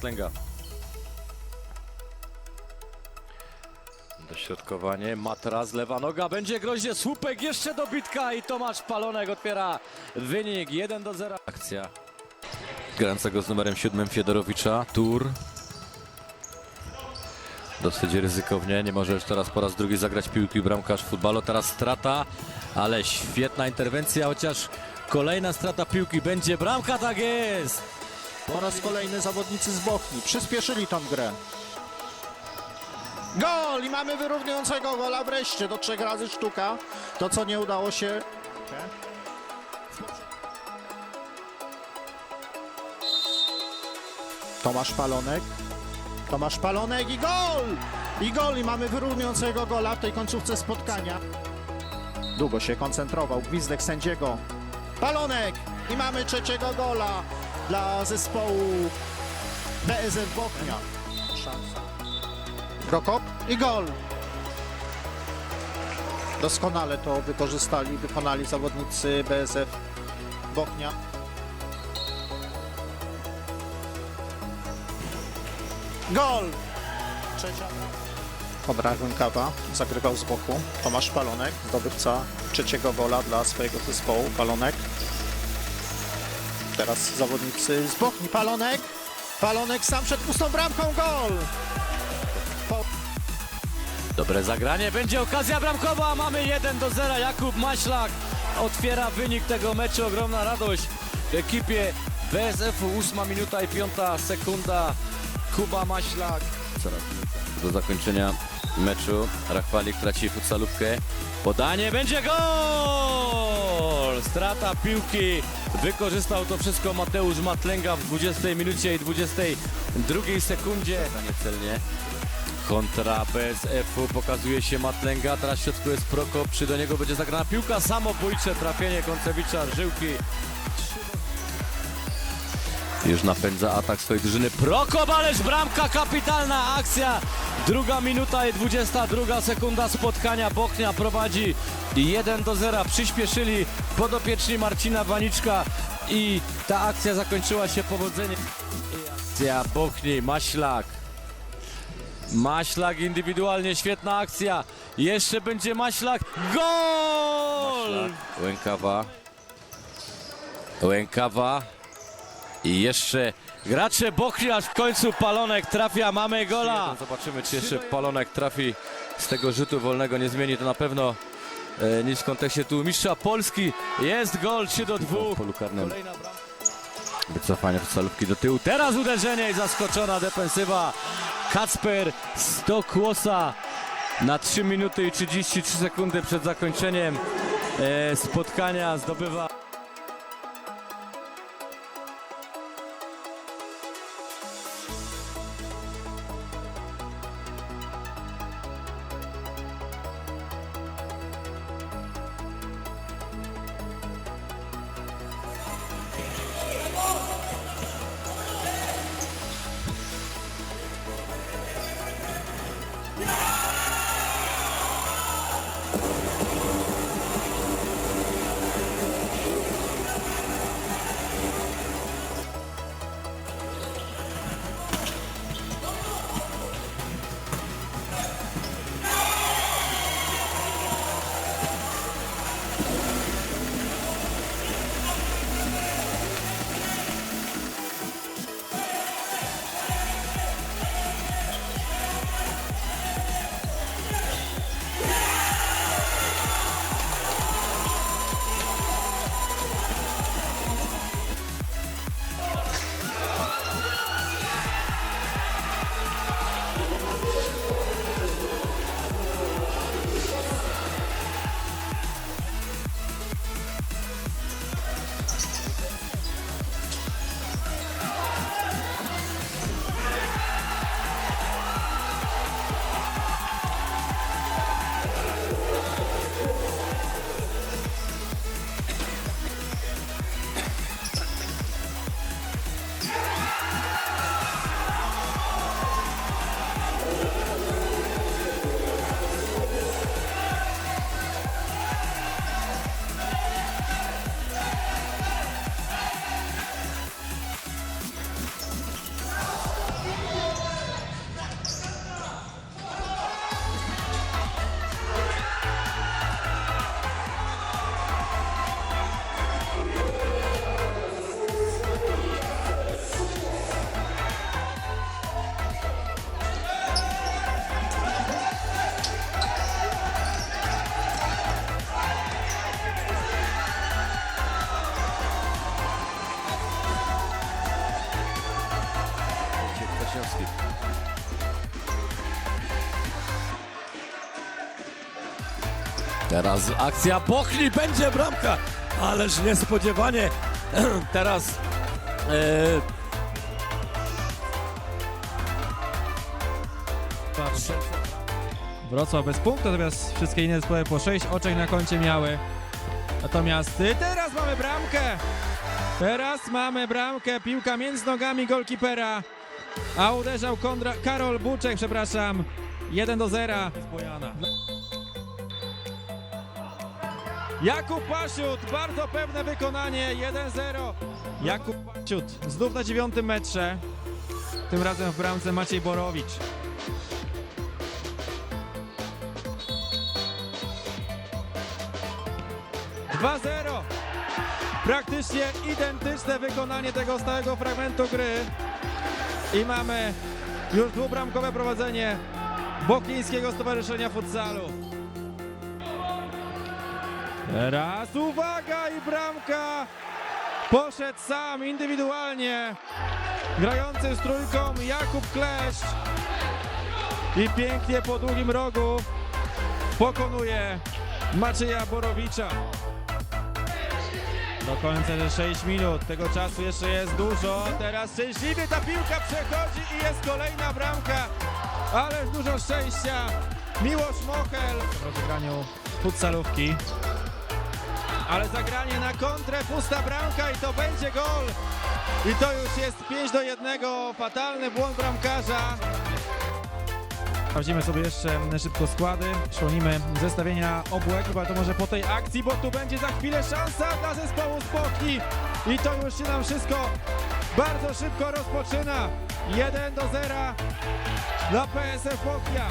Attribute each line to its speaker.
Speaker 1: Matlęga. Dośrodkowanie, matras, lewa noga, będzie groźnie, słupek, jeszcze dobitka i Tomasz Palonek otwiera wynik 1 do 0. Akcja grającego z numerem 7 Fiedorowicza, Tur. Dosyć ryzykownie, nie może już teraz po raz drugi zagrać piłki bramkarz futbalu, teraz strata, ale świetna interwencja, chociaż kolejna strata piłki będzie bramka, tak jest!
Speaker 2: Po raz kolejny zawodnicy z Bochni przyspieszyli tą grę. Gol! I mamy wyrównującego gola wreszcie do trzech razy sztuka. To, co nie udało się... Tomasz Palonek. Tomasz Palonek i gol! I gol! I mamy wyrównującego gola w tej końcówce spotkania. Długo się koncentrował. Gwizdek sędziego. Palonek! I mamy trzeciego gola dla zespołu BSF Bochnia. Szansa. Prokop i gol. Doskonale to wykorzystali, wykonali zawodnicy BSF Bochnia. Gol! Trzecia. Konrad Rękawa zagrywał z boku. Tomasz Palonek, zdobywca trzeciego gola dla swojego zespołu. Palonek. Teraz zawodnicy z Bochni. Palonek. Palonek sam przed pustą bramką. Gol!
Speaker 1: Dobre zagranie, będzie okazja bramkowa, mamy 1 do 0, Jakub Maślak otwiera wynik tego meczu, ogromna radość w ekipie BSF-u, 8 minuta i 5 sekunda, Kuba Maślak. Do zakończenia meczu, Rachwalik traci futsalówkę, podanie, będzie gol! Strata piłki, wykorzystał to wszystko Mateusz Matlęga w 20 minucie i 22 sekundzie. Niecelnie. Kontra BSF-u pokazuje się Matlęga, teraz w środku jest Prokop, przy do niego będzie zagrana piłka, samobójcze trafienie Koncewicza, Żyłki. Już napędza atak swojej drużyny, Prokop, ależ bramka, kapitalna akcja! Druga minuta i 22 sekunda spotkania, Bochnia prowadzi 1 do 0, przyspieszyli podopieczni Marcina Waniczka i ta akcja zakończyła się powodzeniem. Akcja Bochni, Maślak. Maślak indywidualnie, świetna akcja. Jeszcze będzie Maślak. Gol! Łękawa. Łękawa. I jeszcze gracze Bochni, aż w końcu Palonek trafia. Mamy gola. Zobaczymy, czy jeszcze Palonek trafi z tego rzutu wolnego. Nie zmieni to na pewno e, nic w kontekście tu mistrza Polski. Jest gol 3 do 2. W polu karnym. Wycofanie salówki do tyłu. Teraz uderzenie i zaskoczona defensywa. Kacper Stokłosa na 3 minuty i 33 sekundy przed zakończeniem e, spotkania zdobywa. Leśniowski. Teraz akcja Bochni, będzie bramka, ależ niespodziewanie. Teraz
Speaker 3: yy... Wrocław bez punktu, natomiast wszystkie inne zespoły po 6 oczek na koncie miały. Natomiast teraz mamy bramkę! Teraz mamy bramkę, piłka między nogami golkipera. A uderzał Kondra Karol Buczek, przepraszam. 1 do 0. z Bojana. Jakub Pasiut, bardzo pewne wykonanie, 1-0. Jakub Pasiut, znów na dziewiątym metrze. Tym razem w bramce Maciej Borowicz. Dwa 0 Praktycznie identyczne wykonanie tego stałego fragmentu gry. I mamy już dwubramkowe prowadzenie Boknińskiego Stowarzyszenia Futsalu. Teraz uwaga i bramka! Poszedł sam indywidualnie. Grający z trójką Jakub Kleszcz. I pięknie po długim rogu pokonuje Macieja Borowicza. Do końca że 6 minut, tego czasu jeszcze jest dużo. Teraz szczęśliwie ta piłka przechodzi i jest kolejna bramka. Ależ dużo szczęścia. Miłosz Mochel w rozegraniu futsalówki. Ale zagranie na kontrę, pusta bramka i to będzie gol. I to już jest 5 do 1. Fatalny błąd bramkarza. Sprawdzimy sobie jeszcze szybko składy. Szłonimy zestawienia obu ekip, ale to może po tej akcji, bo tu będzie za chwilę szansa dla zespołu Bochni. I to już się nam wszystko bardzo szybko rozpoczyna. 1 do 0 dla PSF Bochnia.